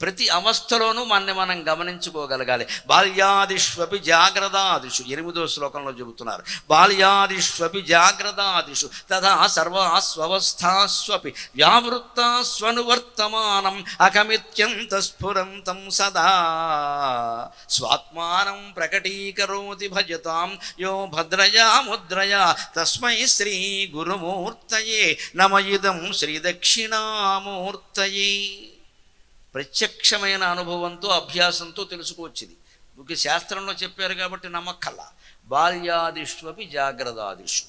ప్రతి అవస్థలోనూ మనని మనం గమనించుకోగలగాలి. బాల్యాదిష్వపి జాగ్రదాదిషు. ఎనిమిదో శ్లోకంలో చెబుతున్నారు. బాల్యాదిష్వపి జాగ్రదాదిషు. తదా సర్వాస్వస్థాస్వపి వ్యావృత్తాస్వనువర్తమానం అకమిత్యంత స్ఫురంతం సదా. స్వాత్మానం ప్రకటీకరోతి భజతాం యో భద్రయా ముద్రయా. తస్మై శ్రీ గురుమూర్తయే. నమ శ్రీదక్షిణామూర్తయే ప్రత్యక్షమైన అనుభవంతో అభ్యాసంతో తెలుసుకోవచ్చింది. మీకు శాస్త్రంలో చెప్పారు కాబట్టి నమ్మక్కల. బాల్యాదిష్వపి జాగ్రత్తాదిషు.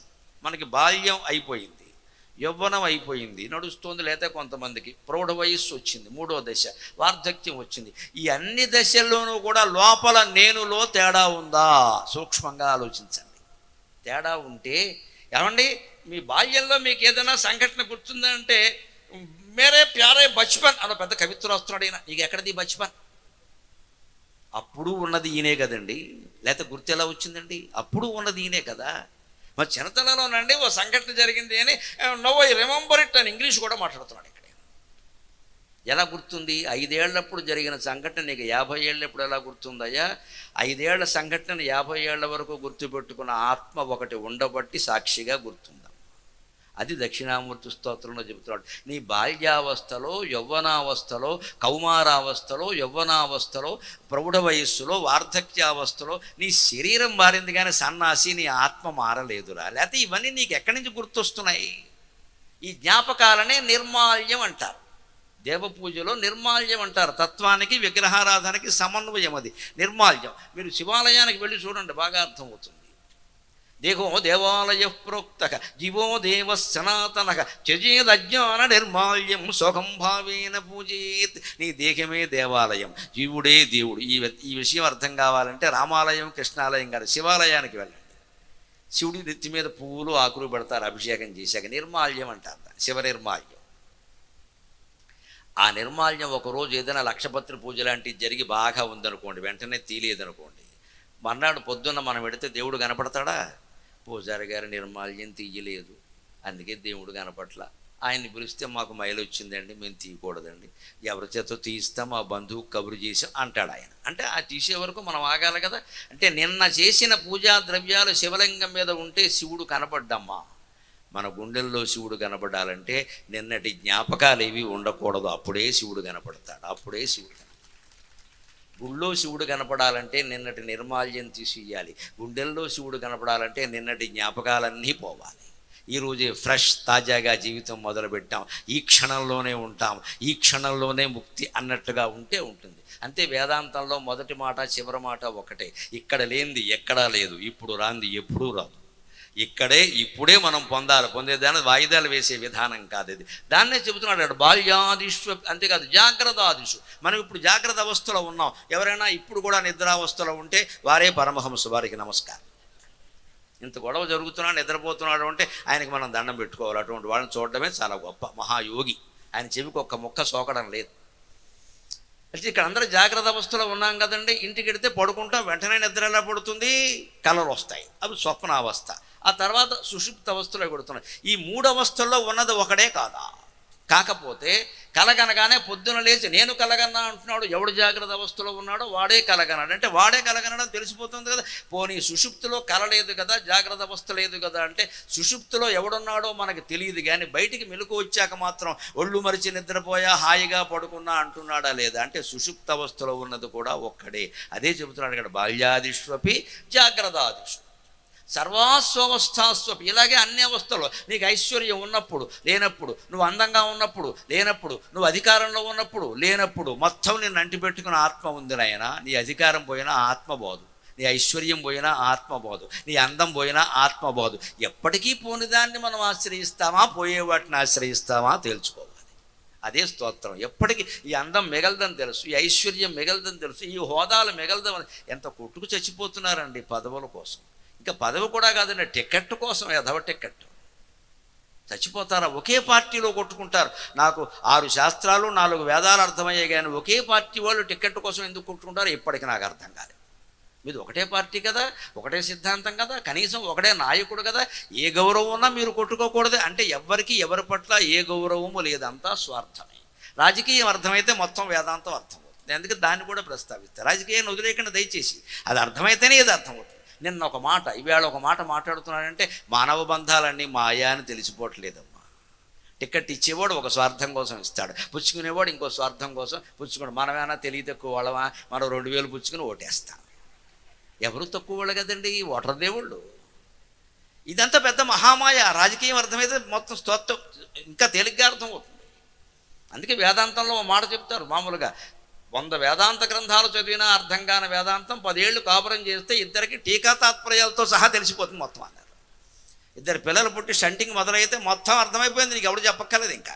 మనకి బాల్యం అయిపోయింది. యవ్వనం అయిపోయింది. నడుస్తోంది లేదా కొంతమందికి. ప్రౌఢ వయస్సు వచ్చింది. మూడో దశ. వార్ధక్యం వచ్చింది. ఈ అన్ని దశల్లోనూ కూడా లోపల నేనులో తేడా ఉందా? సూక్ష్మంగా ఆలోచించండి. తేడా ఉంటే ఏమండి? మీ బాల్యంలో మీకు ఏదైనా సంఘటన గుర్తుందంటే మేరే ప్యారే బచ్పన్ అన్న పెద్ద కవిత్వం వస్తున్నాడు ఈయన. ఇక ఎక్కడది బచ్పన్? అప్పుడు ఉన్నది ఈయనే కదండి. లేకపోతే గుర్తు ఎలా వచ్చిందండి? అప్పుడు ఉన్నది ఈయనే కదా. మరి చిన్నతనంలోనండి ఓ సంఘటన జరిగింది అని నో ఐ రిమెంబర్ ఇట్ అని ఇంగ్లీష్ కూడా మాట్లాడుతున్నాడు ఇక్కడ ఎలా గుర్తుంది? ఐదేళ్ళప్పుడు జరిగిన సంఘటన నీకు యాభై ఏళ్ళప్పుడు ఎలా గుర్తుందయ్యా? ఐదేళ్ళ సంఘటన యాభై ఏళ్ళ వరకు గుర్తుపెట్టుకున్న ఆత్మ ఒకటి ఉండబట్టి సాక్షిగా గుర్తుందా. అది దక్షిణామూర్తి స్తోత్రంలో చెబుతున్నాడు. నీ బాల్యావస్థలో యవ్వనావస్థలో కౌమారావస్థలో యవ్వనావస్థలో ప్రౌఢ వయస్సులో వార్ధక్యావస్థలో నీ శరీరం మారింది కానీ సన్నాసి నీ ఆత్మ మారలేదురా. లేకపోతే ఇవన్నీ నీకు ఎక్కడి నుంచి గుర్తొస్తున్నాయి? ఈ జ్ఞాపకాలనే నిర్మాల్యం అంటారు. దేవపూజలో నిర్మాల్యం అంటారు. తత్వానికి విగ్రహారాధనకి సమన్వయం అది. నిర్మాల్యం. మీరు శివాలయానికి వెళ్ళి చూడండి బాగా అర్థమవుతుంది. దేహో దేవాలయ ప్రోక్త జీవో దేవ సనాతన చజేదజ్ఞాన నిర్మాల్యం సుఖం భావేన పూజేత్ నీ దేహమే దేవాలయం. జీవుడే దేవుడు. ఈ ఈ విషయం అర్థం కావాలంటే రామాలయం కృష్ణాలయం కాదు శివాలయానికి వెళ్ళండి. శివుడి నెత్తి మీద పువ్వులు ఆకులు పెడతారు అభిషేకం చేశాక నిర్మాల్యం అంటారు శివ నిర్మాల్యం. ఆ నిర్మాల్యం ఒకరోజు ఏదైనా లక్షపత్రి పూజ లాంటివి జరిగి బాగా ఉందనుకోండి వెంటనే తీలేదనుకోండి. మర్నాడు పొద్దున్న మనం పెడితే దేవుడు కనపడతాడా? పూజారి గారి నిర్మాల్యం తీయలేదు. అందుకే దేవుడు కనపట్ల. ఆయన్ని పిలిస్తే మాకు మైలు వచ్చిందండి మేము తీయకూడదండి. ఎవరి చేత తీస్తాం మా బంధువు కబురు చేసాం అంటాడు ఆయన. అంటే ఆ తీసే వరకు మనం ఆగాలి కదా. అంటే నిన్న చేసిన పూజా ద్రవ్యాలు శివలింగం మీద ఉంటే శివుడు కనపడ్డమ్మా. మన గుండెల్లో శివుడు కనపడాలంటే నిన్నటి జ్ఞాపకాలు ఏవి ఉండకూడదు. అప్పుడే శివుడు కనపడతాడు. అప్పుడే శివుడు కనపడతాడు. గుళ్ళో శివుడు కనపడాలంటే నిన్నటి నిర్మాల్యం తీసియాలి గుండెల్లో శివుడు కనపడాలంటే నిన్నటి జ్ఞాపకాలన్నీ పోవాలి. ఈరోజే ఫ్రెష్ తాజాగా జీవితం మొదలుపెట్టాం. ఈ క్షణంలోనే ఉంటాం. ఈ క్షణంలోనే ముక్తి అన్నట్టుగా ఉంటే ఉంటుంది. అంతే వేదాంతంలో మొదటి మాట చివరి మాట ఒకటే. ఇక్కడ లేనిది ఎక్కడా లేదు. ఇప్పుడు రాంది ఎప్పుడూ రాదు. ఇక్కడే ఇప్పుడే మనం పొందాలి పొందేదాన్ని వాయిదాలు వేసే విధానం కాదు ఇది. దాన్నే చెబుతున్నాడు అక్కడ అంతేకాదు జాగ్రత్త ఆదిషు మనం ఇప్పుడు జాగ్రత్త అవస్థలో ఉన్నాం. ఎవరైనా ఇప్పుడు కూడా నిద్రావస్థలో ఉంటే వారే పరమహంస వారికి నమస్కారం. ఇంత గొడవ జరుగుతున్నా నిద్రపోతున్నాడు అంటే ఆయనకి మనం దండం పెట్టుకోవాలి. అటువంటి వాళ్ళని చూడడమే చాలా గొప్ప మహాయోగి. ఆయన చెవికి ఒక్క ముక్క సోకడం లేదు. అయితే ఇక్కడ అందరూ జాగ్రత్త అవస్థలో ఉన్నాం కదండి. ఇంటికి వెడితే పడుకుంటాం వెంటనే నిద్ర ఎలా పడుతుంది? కలలు వస్తాయి అవి స్వప్నావస్థ. ఆ తర్వాత సుషుప్త అవస్థలో కొడుతున్నాయి. ఈ మూడు అవస్థల్లో ఉన్నది ఒకడే కాదా? కాకపోతే కలగనగానే పొద్దున లేచి నేను కలగన్నా అంటున్నాడు ఎవడు జాగ్రత్త అవస్థలో ఉన్నాడో వాడే కలగనాడు. అంటే వాడే కలగనడం తెలిసిపోతుంది కదా. పోనీ సుషుప్తిలో కల లేదు కదా జాగ్రత్త అవస్థ లేదు కదా అంటే సుషుప్తిలో ఎవడున్నాడో మనకు తెలియదు కానీ బయటికి మెలకు వచ్చాక మాత్రం ఒళ్ళు మరిచి నిద్రపోయా హాయిగా పడుకున్నా అంటున్నాడా లేదా అంటే సుషుప్త అవస్థలో ఉన్నది కూడా ఒక్కడే. అదే చెబుతున్నాడు ఇక్కడ బాల్యాదిష్వపి జాగ్రత్తాదిషు సర్వాస్వస్థాస్వపి ఇలాగే అన్ని అవస్థలు. నీకు ఐశ్వర్యం ఉన్నప్పుడు లేనప్పుడు నువ్వు అందంగా ఉన్నప్పుడు లేనప్పుడు నువ్వు అధికారంలో ఉన్నప్పుడు లేనప్పుడు మొత్తం నేను అంటిపెట్టుకున్న ఆత్మ ఉంది నాయన. నీ అధికారం పోయినా ఆత్మ పోదు. నీ ఐశ్వర్యం పోయినా ఆత్మ పోదు. నీ అందం పోయినా ఆత్మ పోదు. ఎప్పటికీ పోని దాన్ని మనం ఆశ్రయిస్తామా? పోయే వాటిని ఆశ్రయిస్తామా? తేల్చుకోవాలి. అదే స్తోత్రం. ఎప్పటికీ ఈ అందం మిగలదని తెలుసు ఈ ఐశ్వర్యం మిగలదని తెలుసు ఈ హోదాలు మిగలదని ఎంత కొట్టుకు చచ్చిపోతున్నారండి పదవుల కోసం. ఇంకా పదవి కూడా కాదండి టికెట్ కోసం ఎదవ టికెట్. చచ్చిపోతారా? ఒకే పార్టీలో కొట్టుకుంటారు. నాకు ఆరు శాస్త్రాలు నాలుగు వేదాలు అర్థమయ్యాయి కానీ ఒకే పార్టీ వాళ్ళు టికెట్ కోసం ఎందుకు కొట్టుకుంటారో ఇప్పటికి నాకు అర్థం కాలేదు. మీది ఒకటే పార్టీ కదా ఒకటే సిద్ధాంతం కదా కనీసం ఒకటే నాయకుడు కదా ఏ గౌరవం ఉన్నా మీరు కొట్టుకోకూడదు. అంటే ఎవరికి ఎవరి పట్ల ఏ గౌరవము లేదంతా స్వార్థమే. రాజకీయం అర్థమైతే మొత్తం వేదాంతం అర్థమవుతుంది. అందుకే దాన్ని కూడా ప్రస్తావిస్తారు. రాజకీయాన్ని వదిలేకుండా దయచేసి అది అర్థమైతేనే ఇది అర్థమవుతుంది. నిన్న ఒక మాట ఈవేళ ఒక మాట మాట్లాడుతున్నాడంటే మానవ బంధాలన్నీ మాయా అని తెలిసిపోవట్లేదమ్మా. టికెట్ ఇచ్చేవాడు ఒక స్వార్థం కోసం ఇస్తాడు. పుచ్చుకునేవాడు ఇంకో స్వార్థం కోసం పుచ్చుకోడు. మనమేనా తెలియ తక్కువ వాళ్ళమా? మనం రెండు వేలు పుచ్చుకుని ఓటేస్తాం. ఎవరు తక్కువ వాళ్ళు కదండి? ఓటర్ దేవుళ్ళు. ఇదంతా పెద్ద మహామాయ. రాజకీయం అర్థమైతే మొత్తం స్తోత్రం ఇంకా తేలిగ్గా అర్థమవుతుంది. అందుకే వేదాంతంలో ఓ మాట చెప్తారు మామూలుగా. వంద వేదాంత గ్రంథాలు చదివినా అర్థం కాని వేదాంతం పదేళ్ళు కాపురం చేస్తే ఇద్దరికి టీకా తాత్పర్యాలతో సహా తెలిసిపోతుంది మొత్తం అన్నారు ఇద్దరు పిల్లలు పుట్టి షంటింగ్ మొదలైతే మొత్తం అర్థమైపోయింది నీకు ఎవడు చెప్పక్కర్లేదు ఇంకా.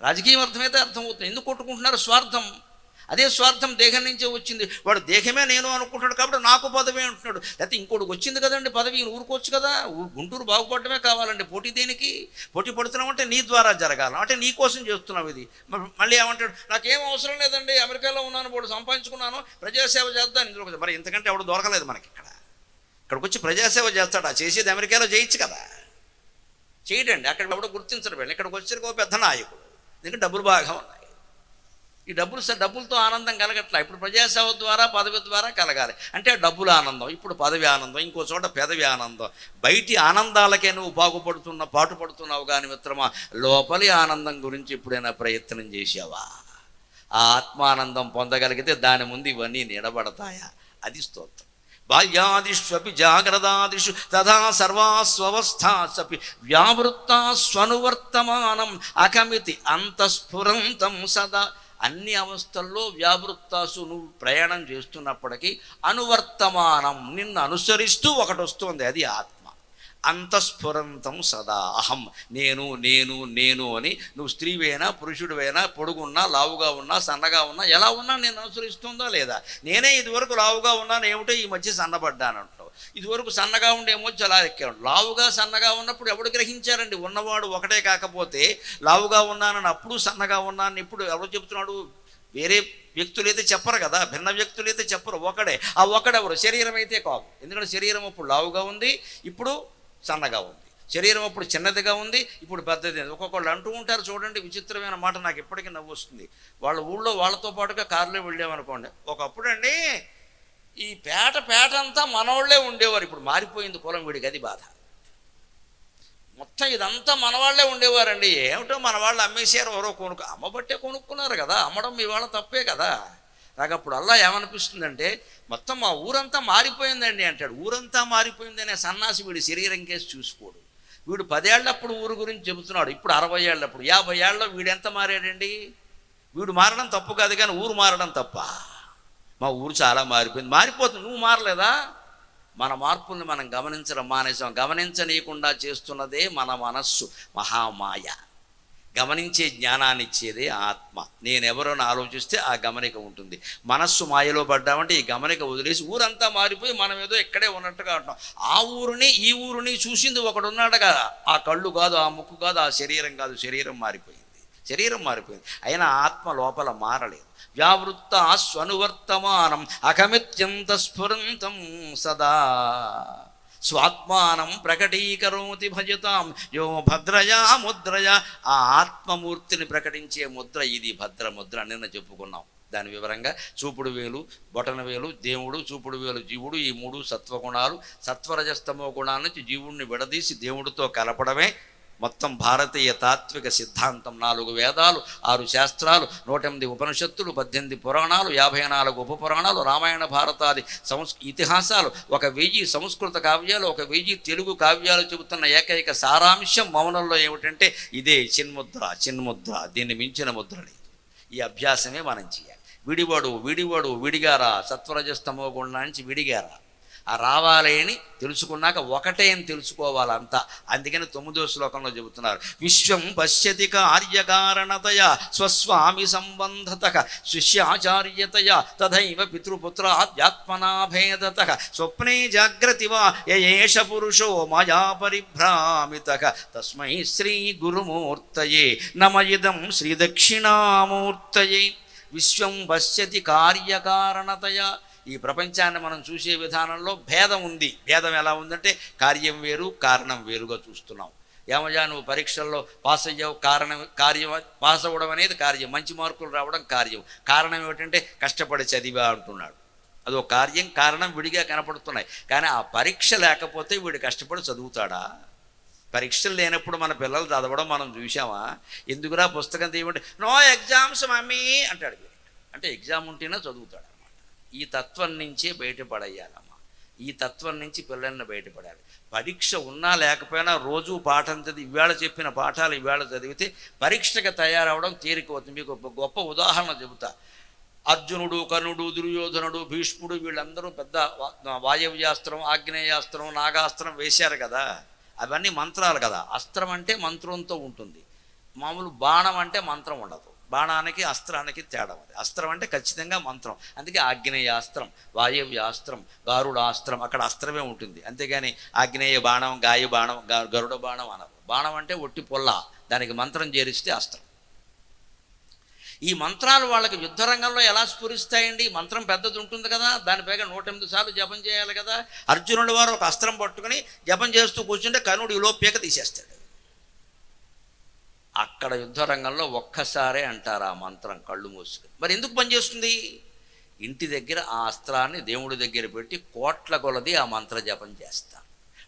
రాజకీయం అర్థమైతే అర్థమవుతుంది. ఎందుకు కొట్టుకుంటున్నారు స్వార్థం? అదే స్వార్థం దేహం నుంచే వచ్చింది. వాడు దేహమే నేను అనుకుంటున్నాడు కాబట్టి నాకు పదవి అంటున్నాడు. లేకపోతే ఇంకోటికి వచ్చింది కదండి పదవి ఊరుకోవచ్చు కదా? గుంటూరు బాగుపడటమే కావాలండి. పోటీ దేనికి? పోటీ పడుతున్నామంటే నీ ద్వారా జరగాలి. అంటే నీ కోసం చేస్తున్నావు ఇది. మళ్ళీ ఏమంటాడు? నాకేం అవసరం లేదండి. అమెరికాలో ఉన్నాను వాడు సంపాదించుకున్నాను ప్రజాసేవ చేద్దాను ఇందులో మరి ఇంతకంటే ఎవడు దొరకలేదు మనకి ఇక్కడ. ఇక్కడికి వచ్చి ప్రజాసేవ చేస్తాడా. చేసేది అమెరికాలో చేయొచ్చు కదా? చేయడండి. అక్కడ ఎవడో గుర్తించడం వెళ్ళి ఇక్కడికి వచ్చేసరికి ఒక పెద్ద నాయకుడు. దీనికి డబ్బులు బాగా ఉన్నాయి. ఈ డబ్బులు డబ్బులతో ఆనందం కలగట్లా? ఇప్పుడు ప్రజాసేవ ద్వారా పదవి ద్వారా కలగాలి. అంటే డబ్బుల ఆనందం ఇప్పుడు పదవి ఆనందం ఇంకో చోట పెదవి ఆనందం. బయటి ఆనందాలకే నువ్వు బాగుపడుతున్న పాటుపడుతున్నావు కానీ మిత్రమా లోపలి ఆనందం గురించి ఎప్పుడైనా ప్రయత్నం చేసావా ఆ ఆత్మానందం పొందగలిగితే దాని ముందు ఇవన్నీ నిలబడతాయా? అది స్తోత్రం. బాల్యాదిష్వపి జాగ్రదాదిషు తథా సర్వాస్వస్థాసపి వ్యావృత్తా స్వనువర్తమానం అకమితి అంతఃస్ఫురంతం సదా. అన్ని అవస్థల్లో వ్యావృత్తాసు నువ్వు ప్రయాణం చేస్తున్నప్పటికీ అనువర్తమానం నిన్ను అనుసరిస్తూ ఒకటి వస్తుంది అది ఆత్మ. అంతఃస్ఫురంతం సదా అహం. నేను నేను నేను అని నువ్వు స్త్రీవైనా పురుషుడివైనా పొడుగున్నా లావుగా ఉన్నా సన్నగా ఉన్నా ఎలా ఉన్నా నేను అనుసరిస్తుందా లేదా? నేనే ఇదివరకు లావుగా ఉన్నాను ఏమిటో ఈ మధ్య సన్నబడ్డాను. ఇదివరకు సన్నగా ఉండేమో చాలా ఎక్కాడు లావుగా సన్నగా ఉన్నప్పుడు ఎవడు గ్రహించారండి? ఉన్నవాడు ఒకటే కాకపోతే లావుగా ఉన్నానని అప్పుడు సన్నగా ఉన్నాను ఇప్పుడు ఎవరు చెబుతున్నాడు? వేరే వ్యక్తులైతే చెప్పరు కదా భిన్న వ్యక్తులైతే చెప్పరు. ఒకడే. ఆ ఒకడెవరు? శరీరం అయితే కాదు. ఎందుకంటే శరీరం అప్పుడు లావుగా ఉంది ఇప్పుడు సన్నగా ఉంది. శరీరం అప్పుడు చిన్నదిగా ఉంది ఇప్పుడు పెద్దది. ఒక్కొక్కళ్ళు అంటూ ఉంటారు చూడండి విచిత్రమైన మాట నాకు ఎప్పటికీ నవ్వు వస్తుంది వాళ్ళ ఊళ్ళో వాళ్ళతో పాటుగా కారులో వెళ్ళామనుకోండి. ఒకప్పుడు అండి ఈ పేట పేట అంతా మనవాళ్ళే ఉండేవారు. ఇప్పుడు మారిపోయింది కులం వీడికి అది బాధ. మొత్తం ఇదంతా మనవాళ్ళే ఉండేవారండి. ఏమిటో మనవాళ్ళు అమ్మేసారు అమ్మేశారు ఎవరో కొనుక్కు అమ్మబట్టే కొనుక్కున్నారు కదా. అమ్మడం మీ వాళ్ళ తప్పే కదా. నాకు అప్పుడు అల్లా ఏమనిపిస్తుందంటే మొత్తం మా ఊరంతా మారిపోయిందండి అంటాడు. ఊరంతా మారిపోయిందనే సన్నాసి వీడి శరీరం కేసి చూసుకోడు. వీడు పదేళ్ళప్పుడు ఊరు గురించి చెబుతున్నాడు. ఇప్పుడు అరవై ఏళ్ళప్పుడు. యాభై ఏళ్ళలో వీడెంత మారాడండి? వీడు మారడం తప్పు కాదు కానీ ఊరు మారడం తప్ప. మా ఊరు చాలా మారిపోయింది. మారిపోతుంది. నువ్వు మారలేదా? మన మార్పుల్ని మనం గమనించడం మానేసాం. గమనించనీయకుండా చేస్తున్నదే మన మనస్సు. మహామాయ. గమనించే జ్ఞానాన్ని ఇచ్చేదే ఆత్మ. నేనెవరో ఆలోచిస్తే ఆ గమనిక ఉంటుంది. మనస్సు మాయలో పడ్డామంటే ఈ గమనిక వదిలేసి ఊరంతా మారిపోయి మనం ఏదో ఇక్కడే ఉన్నట్టుగా ఉంటాం ఆ ఊరిని ఈ ఊరిని చూసింది ఒకడున్నాడు కదా. ఆ కళ్ళు కాదు ఆ ముక్కు కాదు ఆ శరీరం కాదు శరీరం మారిపోయింది. శరీరం మారిపోయింది. అయినా ఆత్మ లోపల మారలేదు. వ్యావృత్త స్వనువర్తమానం అకమిత్యంత స్ఫురంతం సదా. స్వాత్మానం ప్రకటీకరోతి భజతాం. యో భద్రయా ముద్రయా. ఆ ఆత్మమూర్తిని ప్రకటించే ముద్ర ఇది భద్ర ముద్ర నిన్న చెప్పుకున్నాం. దాని వివరంగా చూపుడు వేలు బొటన వేలు దేవుడు చూపుడు వేలు జీవుడు ఈ మూడు సత్వగుణాలు సత్వరజస్తమో గుణాల నుంచి జీవుడిని విడదీసి దేవుడితో కలపడమే మొత్తం భారతీయ తాత్విక సిద్ధాంతం. నాలుగు వేదాలు ఆరు శాస్త్రాలు నూట ఎనిమిది ఉపనిషత్తులు పద్దెనిమిది పురాణాలు యాభై నాలుగు ఉపపురాణాలు రామాయణ భారతాది సంస్ ఇతిహాసాలు ఒక వెయ్యి సంస్కృత కావ్యాలు ఒక వెయ్యి తెలుగు కావ్యాలు చెబుతున్న ఏకైక సారాంశం మౌనంలో ఏమిటంటే ఇదే చిన్ముద్ర చిన్ముద్ర దీన్ని మించిన ముద్ర లేదు. ఈ అభ్యాసమే మనం చేయాలి. విడివాడు విడివాడు విడిగారా సత్వరజస్తమో గుణ నుంచి విడిగారా? ఆ రావాలి అని తెలుసుకున్నాక ఒకటే అని తెలుసుకోవాలంతా. అందుకని తొమ్మిదో శ్లోకంలో చెబుతున్నారు. విశ్వం పశ్యతి కార్యకారణతయ స్వస్వామి సంబంధత శిష్యాచార్యతయ తథైవ పితృపుత్రాధ్యాత్మనాభేదత స్వప్నే జాగ్రతి వా పురుషో మయా పరిభ్రామిత తస్మై శ్రీ గురుమూర్తయే నమయిదం ఇదం శ్రీ దక్షిణామూర్తయే. విశ్వం పశ్యతి కార్యకారణతయ ఈ ప్రపంచాన్ని మనం చూసే విధానంలో భేదం ఉంది. భేదం ఎలా ఉందంటే కార్యం వేరు కారణం వేరుగా చూస్తున్నాం. ఏమయ్యా నువ్వు పరీక్షల్లో పాస్ అయ్యావు కారణం కార్యం పాస్ అవ్వడం అనేది కార్యం. మంచి మార్కులు రావడం కార్యం. కారణం ఏమిటంటే కష్టపడి చదివా అంటున్నాడు. అదో కార్యం కారణం విడిగా కనపడుతున్నాయి. కానీ ఆ పరీక్ష లేకపోతే వీడు కష్టపడి చదువుతాడా? పరీక్షలు లేనప్పుడు మన పిల్లలు చదవడం మనం చూసామా ఎందుకురా పుస్తకం తీయమంటే నో ఎగ్జామ్స్ మమ్మీ అంటాడు అంటే ఎగ్జామ్ ఉంటేనే చదువుతాడు. ఈ తత్వం నుంచే బయటపడేయాలమ్మా. ఈ తత్వం నుంచి పిల్లల్ని బయటపడాలి. పరీక్ష ఉన్నా లేకపోయినా రోజు పాఠం చదివి ఇవాళ చెప్పిన పాఠాలు ఇవాళ చదివితే పరీక్షకు తయారవడం తేలికవుతుంది. మీకు గొప్ప ఉదాహరణ చెబుతా. అర్జునుడు కర్ణుడు దుర్యోధనుడు భీష్ముడు వీళ్ళందరూ పెద్ద వాయవ్యాస్త్రం ఆగ్నేయాస్త్రం నాగాస్త్రం వేశారు కదా. అవన్నీ మంత్రాలు కదా. అస్త్రం అంటే మంత్రంతో ఉంటుంది. మామూలు బాణం అంటే మంత్రం ఉండదు. బాణానికి అస్త్రానికి తేడా ఉంది. అస్త్రం అంటే ఖచ్చితంగా మంత్రం. అందుకే ఆగ్నేయాస్త్రం వాయవ్యాస్త్రం గారుడాస్త్రం అక్కడ అస్త్రమే ఉంటుంది. అంతేగాని ఆగ్నేయ బాణం గాయ బాణం గరుడ బాణం అనరు. బాణం అంటే ఒట్టి పొల్ల. దానికి మంత్రం చేరిస్తే అస్త్రం. ఈ మంత్రాలు వాళ్ళకి యుద్ధ రంగంలో ఎలా స్ఫురిస్తాయండి? మంత్రం పెద్దది ఉంటుంది కదా. దానిపైగా నూట ఎనిమిది సార్లు జపం చేయాలి కదా. అర్జునుడి వారు ఒక అస్త్రం పట్టుకుని జపం చేస్తూ కూర్చుంటే కనుడు ఈలో పీక తీసేస్తాడు. అక్కడ యుద్ధ రంగంలో ఒక్కసారే అంటారు ఆ మంత్రం కళ్ళు మూసుకుని. మరి ఎందుకు పనిచేస్తుంది? ఇంటి దగ్గర ఆ అస్త్రాన్ని దేవుడి దగ్గర పెట్టి కోట్ల కొలది ఆ మంత్ర జపం చేస్తారు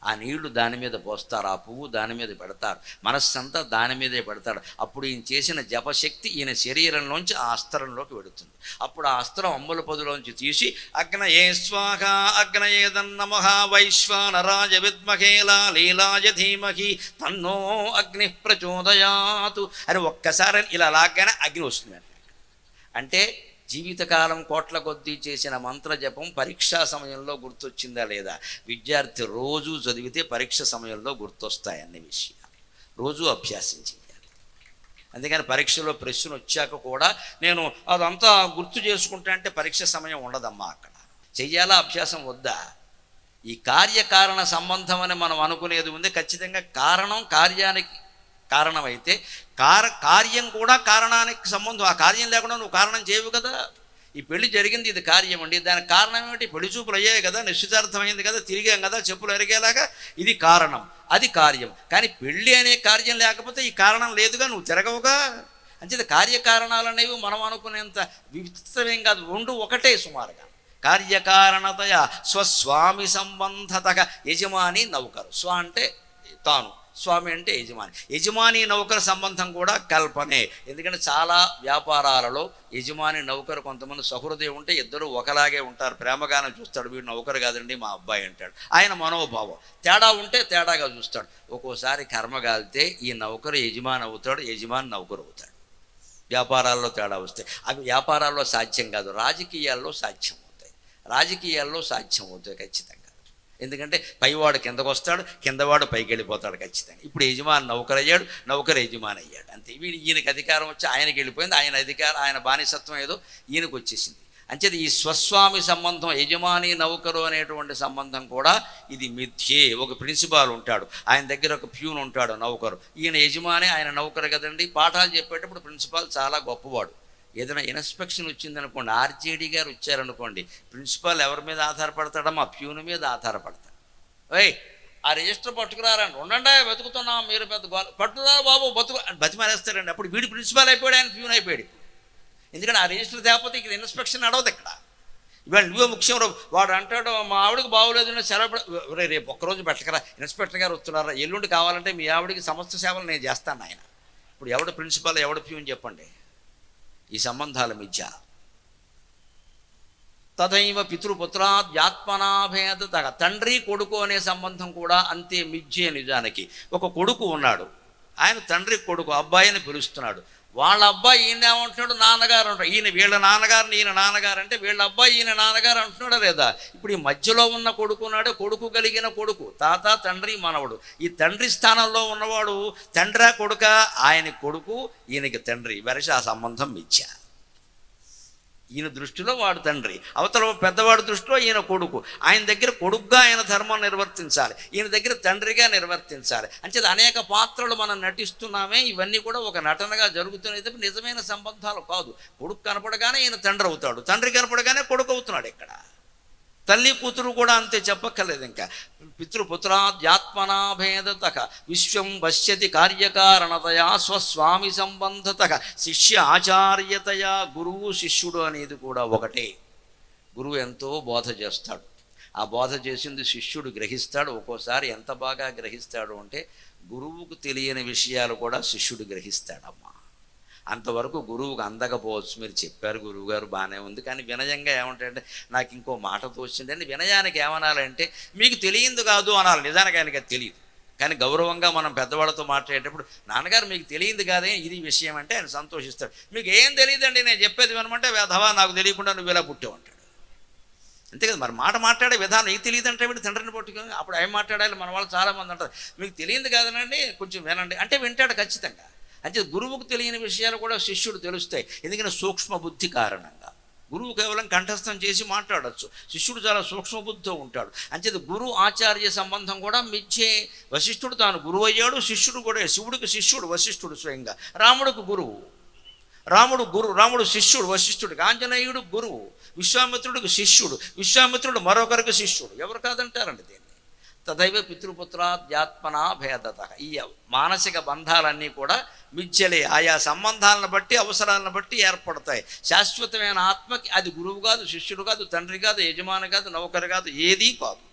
ఆ నీళ్ళు దాని మీద పోస్తారు ఆ పువ్వు దాని మీద పెడతారు మనస్సంతా దాని మీదే పెడతాడు. అప్పుడు ఈయన చేసిన జపశక్తి ఈయన శరీరంలోంచి ఆ అస్త్రంలోకి వెడుతుంది. అప్పుడు ఆ అస్త్రం అమ్ముల పదులోంచి తీసి అగ్నయే స్వాహ అగ్నయేదన్నమ వైశ్వానరాజ విద్మహేలా లీలాయ ధీమహి తన్నో అగ్ని ప్రచోదయాతు అని ఒక్కసారి ఇలా లాగానే అగ్ని వస్తుంది. అంటే జీవితకాలం కోట్ల కొద్దీ చేసిన మంత్ర జపం పరీక్షా సమయంలో గుర్తొచ్చిందా లేదా? విద్యార్థి రోజు చదివితే పరీక్ష సమయంలో గుర్తొస్తాయి అన్ని విషయాలు. రోజు అభ్యాసం చేయాలి. అందుకని పరీక్షలో ప్రశ్న వచ్చాక కూడా నేను అదంతా గుర్తు చేసుకుంటా అంటే పరీక్ష సమయం ఉండదమ్మా అక్కడ. చెయ్యాలా అభ్యాసం వద్దా? ఈ కార్యకారణ సంబంధం అని మనం అనుకునేది ఉంది. ఖచ్చితంగా కారణం కార్యానికి కారణమైతే కార కార్యం కూడా కారణానికి సంబంధం. ఆ కార్యం లేకుండా నువ్వు కారణం చేయవు కదా. ఈ పెళ్ళి జరిగింది ఇది కార్యం అండి. దానికి కారణం ఏమిటి? పెళ్ళి చూపులు అయ్యాయి కదా నిశ్చితార్థమైంది కదా తిరిగాం కదా చెప్పులు ఎరిగేలాగా ఇది కారణం అది కార్యం. కానీ పెళ్ళి అనే కార్యం లేకపోతే ఈ కారణం లేదుగా నువ్వు తిరగవుగా. అంచేత కార్యకారణాలు అనేవి మనం అనుకునేంత విచిత్రమేం కాదు రెండు ఒకటే సుమారుగా. కార్యకారణతయ స్వస్వామి సంబంధత యజమాని నౌకరు. స్వ అంటే తాను. స్వామి అంటే యజమాని. యజమాని నౌకర సంబంధం కూడా కల్పనే. ఎందుకంటే చాలా వ్యాపారాలలో యజమాని నౌకరు కొంతమంది సహృదయం ఉంటే ఇద్దరు ఒకలాగే ఉంటారు. ప్రేమగానే చూస్తాడు. వీడు నౌకరు కాదండి మా అబ్బాయి అంటాడు. ఆయన మనోభావం. తేడా ఉంటే తేడాగా చూస్తాడు. ఒక్కోసారి కర్మ కాలితే ఈ నౌకరు యజమాని అవుతాడు యజమాని నౌకరు అవుతాడు. వ్యాపారాల్లో తేడా వస్తాయి. అవి వ్యాపారాల్లో సాధ్యం కాదు. రాజకీయాల్లో సాధ్యం అవుతాయి. రాజకీయాల్లో సాధ్యం అవుతాయి ఖచ్చితంగా. ఎందుకంటే పైవాడు కిందకు వస్తాడు కిందవాడు పైకి వెళ్ళిపోతాడు ఖచ్చితంగా. ఇప్పుడు యజమాని నౌకరు అయ్యాడు నౌకరు యజమాని అయ్యాడు. అంతే. వీడు ఈయనకి అధికారం వచ్చి ఆయనకి వెళ్ళిపోయింది ఆయన అధికారం ఆయన బానిసత్వం ఏదో ఈయనకు వచ్చేసింది. అంచేది ఈ స్వస్వామి సంబంధం యజమాని నౌకరు అనేటువంటి సంబంధం కూడా ఇది మిథ్యే. ఒక ప్రిన్సిపాల్ ఉంటాడు ఆయన దగ్గర ఒక ప్యూన్ ఉంటాడు నౌకరు. ఈయన యజమాని ఆయన నౌకరు కదండి. పాఠాలు చెప్పేటప్పుడు ప్రిన్సిపాల్ చాలా గొప్పవాడు. ఏదైనా ఇన్స్పెక్షన్ వచ్చిందనుకోండి ఆర్జేడీ గారు వచ్చారనుకోండి ప్రిన్సిపాల్ ఎవరి మీద ఆధారపడతాడో మా ప్యూన్ మీద ఆధారపడతాడు. ఓయ్ ఆ రిజిస్టర్ పట్టుకురారండి. ఉండండి బతుకుతున్నాం మీరు పెద్ద గోల బాబు బతుకు బతిమారేస్తారండి అప్పుడు వీడు ప్రిన్సిపాల్ అయిపోయాడు ఆయన ప్యూన్ అయిపోయాడు ఎందుకంటే ఆ రిజిస్టర్ తేకపోతే ఇక్కడ ఇన్స్పెక్షన్ నడవదు ఇక్కడ. ఇవాళ నువ్వే ముఖ్యం వాడు అంటాడు మా ఆవిడకి బాగోలేదు సెలవు రేపు ఒక్కరోజు పెట్టకరా ఇన్స్పెక్టర్ గారు వస్తున్నారా? ఎల్లుండి కావాలంటే మీ ఆవిడకి సమస్త సేవలు నేను చేస్తాను ఆయన. ఇప్పుడు ఎవడు ప్రిన్సిపాల్ ఎవడు ప్యూన్ చెప్పండి. ఈ సంబంధాల మిథ్య తదైవ పితృపుత్రాద్యాత్మనాభేద తండ్రి కొడుకు అనే సంబంధం కూడా అంతే మిథ్యే నిజానికి. ఒక కొడుకు ఉన్నాడు. ఆయన తండ్రి కొడుకు అబ్బాయిని పిలుస్తున్నాడు. వాళ్ళ అబ్బాయి ఈయన ఏమంటున్నాడు? నాన్నగారు అంటాడు ఈయన వీళ్ళ నాన్నగారిని ఈయన నాన్నగారు అంటే వీళ్ళ అబ్బాయి ఈయన నాన్నగారు అంటున్నాడా లేదా? ఇప్పుడు ఈ మధ్యలో ఉన్న కొడుకున్నాడు కొడుకు కలిగిన కొడుకు తాత తండ్రి మనవడు. ఈ తండ్రి స్థానంలో ఉన్నవాడు తండ్రా కొడుక ఆయన కొడుకు ఈయనకి తండ్రి. వరస ఆ సంబంధం ఇచ్చా ఈయన దృష్టిలో వాడు తండ్రి. అవతల పెద్దవాడి దృష్టిలో ఈయన కొడుకు. ఆయన దగ్గర కొడుకుగా ఆయన ధర్మం నిర్వర్తించాలి. ఈయన దగ్గర తండ్రిగా నిర్వర్తించాలి. అంచేది అనేక పాత్రలు మనం నటిస్తున్నామే. ఇవన్నీ కూడా ఒక నటనగా జరుగుతున్నాయి తప్ప నిజమైన సంబంధాలు కాదు. కొడుకు కనపడగానే ఈయన తండ్రి అవుతాడు. తండ్రి కనపడగానే కొడుకు అవుతున్నాడు ఇక్కడ. తల్లి కూతురు కూడా అంతే చెప్పక్కర్లేదు ఇంకా. పితృపుత్రాధ్యాత్మనాభేదత విశ్వం పశ్యతి కార్యకారణతయా స్వస్వామి సంబంధత. శిష్య ఆచార్యతయా గురువు శిష్యుడు అనేది కూడా ఒకటే. గురువు ఎంతో బోధ చేస్తాడు. ఆ బోధ చేసింది శిష్యుడు గ్రహిస్తాడు. ఒక్కోసారి ఎంత బాగా గ్రహిస్తాడు అంటే గురువుకు తెలియని విషయాలు కూడా శిష్యుడు గ్రహిస్తాడమ్మా. అంతవరకు గురువుకు అందకపోవచ్చు. మీరు చెప్పారు గురువుగారు బాగానే ఉంది. కానీ వినయంగా ఏమంటాడంటే నాకు ఇంకో మాట తోచింది. వినయానికి ఏమనాలంటే మీకు తెలియంది కాదు అనాలి. నిజానికి ఆయనకి తెలియదు. కానీ గౌరవంగా మనం పెద్దవాళ్ళతో మాట్లాడేటప్పుడు నాన్నగారు మీకు తెలియదు కాదే? ఇది విషయం అంటే ఆయన సంతోషిస్తాడు. మీకు ఏం తెలియదండి? నేను చెప్పేది వినమంటే వేధవా నాకు తెలియకుండా నువ్వు ఇలా పుట్టావు అంటాడు. అంతే కదా మరి. మాట మాట్లాడే విధానం నీకు తెలియదు అంటే వీడు తండ్రిని పట్టుకుని అప్పుడు ఏం మాట్లాడాలి? మన వాళ్ళు చాలామంది అంటారు. మీకు తెలియదు కాదనండి కొంచెం వినండి. అంటే వింటాడు ఖచ్చితంగా. అంటే గురువుకు తెలియని విషయాలు కూడా శిష్యుడు తెలుస్తాయి. ఎందుకంటే సూక్ష్మ బుద్ధి కారణంగా. గురువు కేవలం కంఠస్థం చేసి మాట్లాడచ్చు. శిష్యుడు చాలా సూక్ష్మబుద్ధితో ఉంటాడు. అంచేది గురు ఆచార్య సంబంధం కూడా మిచ్చే వశిష్ఠుడు తాను గురువు అయ్యాడు శిష్యుడు కూడా శివుడికి శిష్యుడు వశిష్ఠుడు స్వయంగా. రాముడికి గురువు. రాముడు గురు రాముడు శిష్యుడు వశిష్ఠుడికి ఆంజనేయుడు గురువు. విశ్వామిత్రుడికి శిష్యుడు. విశ్వామిత్రుడు మరొకరికి శిష్యుడు. ఎవరు కాదంటారండి దీన్ని? తదైవ పితృపుత్రాధ్యాత్మన భేదత ఈ మానసిక బంధాలన్నీ కూడా మిచ్చలే ఆయా సంబంధాలను బట్టి అవసరాలను బట్టి ఏర్పడతాయి. శాశ్వతమైన ఆత్మకి అది గురువు కాదు శిష్యుడు కాదు తండ్రి కాదు యజమాని కాదు నౌకరు కాదు ఏదీ కాదు.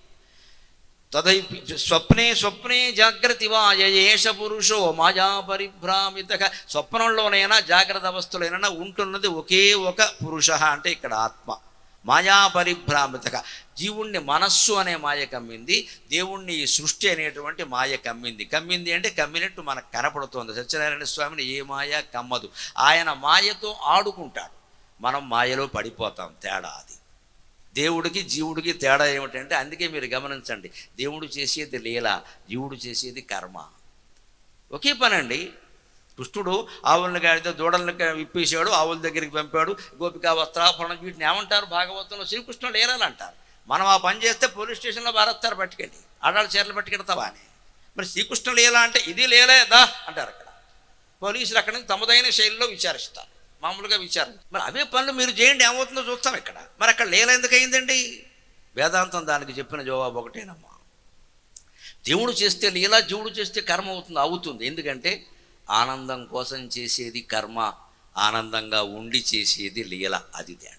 తదై స్వప్నే స్వప్నే జాగ్రత్త వాయేష పురుషో మాయా పరిభ్రామిత. స్వప్నంలోనైనా జాగ్రత్త అవస్థలోనైనా ఉంటున్నది ఒకే ఒక పురుష అంటే ఇక్కడ ఆత్మ. మాయా పరిభ్రామితగా జీవుణ్ణి మనస్సు అనే మాయ కమ్మింది దేవుణ్ణి ఈ సృష్టి అనేటువంటి మాయ కమ్మింది. కమ్మింది అంటే కమ్మినట్టు మనకు కనపడుతోంది. సత్యనారాయణ స్వామిని ఏ మాయ కమ్మదు. ఆయన మాయతో ఆడుకుంటాడు. మనం మాయలో పడిపోతాం తేడా అది. దేవుడికి జీవుడికి తేడా ఏమిటంటే అందుకే మీరు గమనించండి. దేవుడు చేసేది లీల జీవుడు చేసేది కర్మ. ఒకే పనండి. కృష్ణుడు ఆవులను కాడితే దూడలను విప్పేశాడు ఆవుల దగ్గరికి పంపాడు. గోపికా వస్త్రాపరణ వీటిని ఏమంటారు? భాగవతంలో శ్రీకృష్ణుడు లీలలు అంటారు మనం ఆ పని చేస్తే పోలీస్ స్టేషన్లో భారత్తారు పట్టుకెళ్ళి. ఆడాళ్ళ చీరలు పట్టుకెడతావా అని. మరి శ్రీకృష్ణ లీలా అంటే ఇది లేలేదా అంటారు అక్కడ. పోలీసులు అక్కడ నుంచి తమదైన శైలిలో విచారిస్తారు. మామూలుగా విచారం. మరి అవే పనులు మీరు చేయండి ఏమవుతుందో చూస్తాం ఇక్కడ. మరి అక్కడ లీల ఎందుకు అయిందండి? వేదాంతం దానికి చెప్పిన జవాబు ఒకటేనమ్మా. దేవుడు చేస్తే లీల జీవుడు చేస్తే కర్మ అవుతుంది అవుతుంది. ఎందుకంటే ఆనందం కోసం చేసేది కర్మ ఆనందంగా ఉండి చేసేది లీల అది తేడా.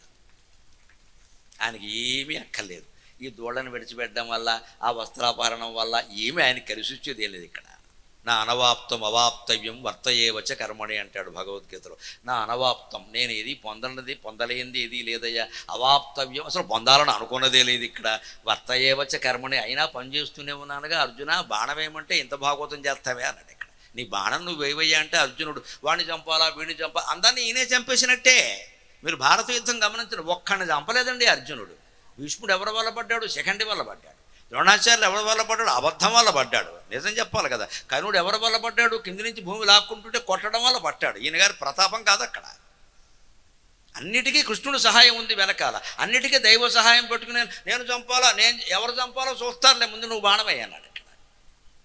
ఆయనకి ఏమీ అక్కర్లేదు. ఈ దూడను విడిచిపెట్టడం వల్ల ఆ వస్త్రాపహరణం వల్ల ఏమీ ఆయన కలిసి వచ్చేది లేదు ఇక్కడ. నా అనవాప్తం అవాప్తవ్యం వర్తయేవచ కర్మణి అంటాడు భగవద్గీతలో. నా అనవాప్తం నేను ఏది పొందనది పొందలేనిది ఏది లేదయ్యా? అవాప్తవ్యం అసలు పొందాలని అనుకున్నదే లేదు ఇక్కడ. వర్తయేవచ కర్మణి అయినా పనిచేస్తూనే ఉన్నానుగా అర్జున బాణమేమంటే ఇంత భాగవతం చేస్తావే అన్నాడు ఇక్కడ. నీ బాణం నువ్వు వేవయ్యా అంటే అర్జునుడు వాడిని చంపాలా వీడిని చంపా? అందరినీ ఈయనే చంపేసినట్టే. మీరు భారత యుద్ధం గమనించిన ఒక్కడిని చంపలేదండి అర్జునుడు. భీష్ముడు ఎవరి వల్ల పడ్డాడు? సెకండ్ వల్ల పడ్డాడు. ద్రోణాచార్యులు ఎవరి వల్ల పడ్డాడు? అబద్ధం వల్ల పడ్డాడు. నిజం చెప్పాలి కదా. కర్ణుడు ఎవరి వల్ల పడ్డాడు? కింది నుంచి భూమి లాక్కుంటుంటే కొట్టడం వల్ల పట్టాడు. ఈయన గారి ప్రతాపం కాదు అక్కడ. అన్నిటికీ కృష్ణుడు సహాయం ఉంది వెనకాల. అన్నిటికీ దైవ సహాయం పెట్టుకుని నేను చంపాలా నేను ఎవరు చంపాలో చూస్తారులే ముందు నువ్వు బాణం ఇక్కడ.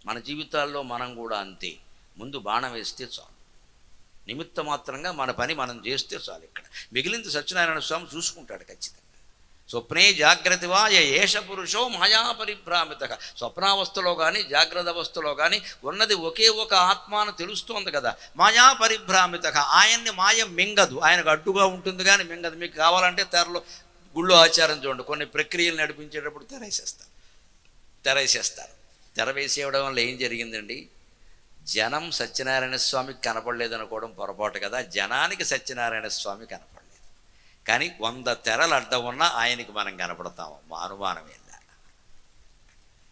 మన జీవితాల్లో మనం కూడా అంతే. ముందు బాణం వేస్తే చాలు. నిమిత్త మాత్రంగా మన పని మనం చేస్తే చాలు ఇక్కడ. మిగిలింది సత్యనారాయణ స్వామి చూసుకుంటాడు ఖచ్చితంగా. స్వప్నే జాగ్రత్త వా ఏష పురుషో మాయా పరిభ్రామిత. స్వప్నావస్థలో కానీ జాగ్రత్త అవస్థలో కానీ ఉన్నది ఒకే ఒక ఆత్మ అని తెలుస్తోంది కదా. మాయా పరిభ్రామిత. ఆయన్ని మాయ మింగదు. ఆయనకు అడ్డుగా ఉంటుంది కానీ మింగదు. మీకు కావాలంటే తెరలో గుళ్ళు ఆచారం చూడండి. కొన్ని ప్రక్రియలు నడిపించేటప్పుడు తెరేసేస్తారు. తెరేసేస్తారు. తెర వేసేయడం వల్ల ఏం జరిగిందండి? జనం సత్యనారాయణ స్వామికి కనపడలేదనుకోవడం పొరపాటు కదా. జనానికి సత్యనారాయణ స్వామి కనపడలేదు. కానీ వంద తెరలు అడ్డం ఉన్నా ఆయనకి మనం కనపడతాము మా అనుమానం ఏందా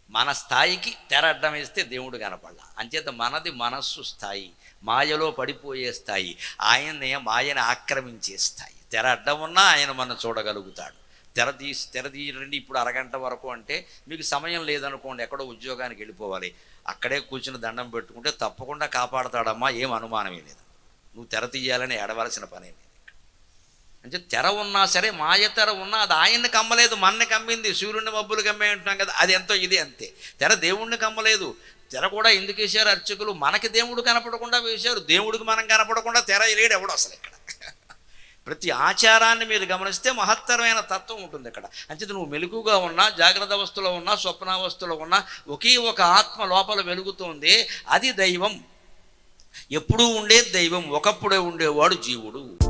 మన స్థాయికి తెర అడ్డం వేస్తే దేవుడు కనపడాల. అంచేత మనది మనస్సు స్థాయి మాయలో పడిపోయే స్థాయి ఆయన్ని మాయని ఆక్రమించే స్థాయి. తెర అడ్డం ఉన్నా ఆయన మనం చూడగలుగుతాడు. తెర తీసి తెర ఇప్పుడు అరగంట వరకు అంటే మీకు సమయం లేదనుకోండి ఎక్కడో ఉద్యోగానికి వెళ్ళిపోవాలి. అక్కడే కూర్చుని దండం పెట్టుకుంటే తప్పకుండా కాపాడతాడమ్మా ఏం అనుమానమే లేదు. నువ్వు తెర తీయాలని ఏడవలసిన పనే లేదు. అంటే తెర ఉన్నా సరే మాయ తెర ఉన్నా అది ఆయన్ని కమ్మలేదు మన్ని కమ్మింది సూర్యుడిని మబ్బులు కమ్మే అంటున్నాం కదా అది ఎంతో ఇది అంతే. తెర దేవుణ్ణి కమ్మలేదు. తెర కూడా ఎందుకు వేశారు అర్చకులు? మనకి దేవుడు కనపడకుండా వేశారు. దేవుడికి మనం కనపడకుండా తెర లేడు ఎవడు అసలు ఇక్కడ. ప్రతి ఆచారాన్ని మీరు గమనిస్తే మహత్తరమైన తత్వం ఉంటుంది ఇక్కడ అంచేత నువ్వు మెలుగుగా ఉన్నా జాగ్రత్త అవస్థలో ఉన్నా స్వప్నావస్థలో ఉన్నా ఒకే ఒక ఆత్మ లోపల వెలుగుతోంది అది దైవం. ఎప్పుడూ ఉండే దైవం ఒకప్పుడే ఉండేవాడు జీవుడు.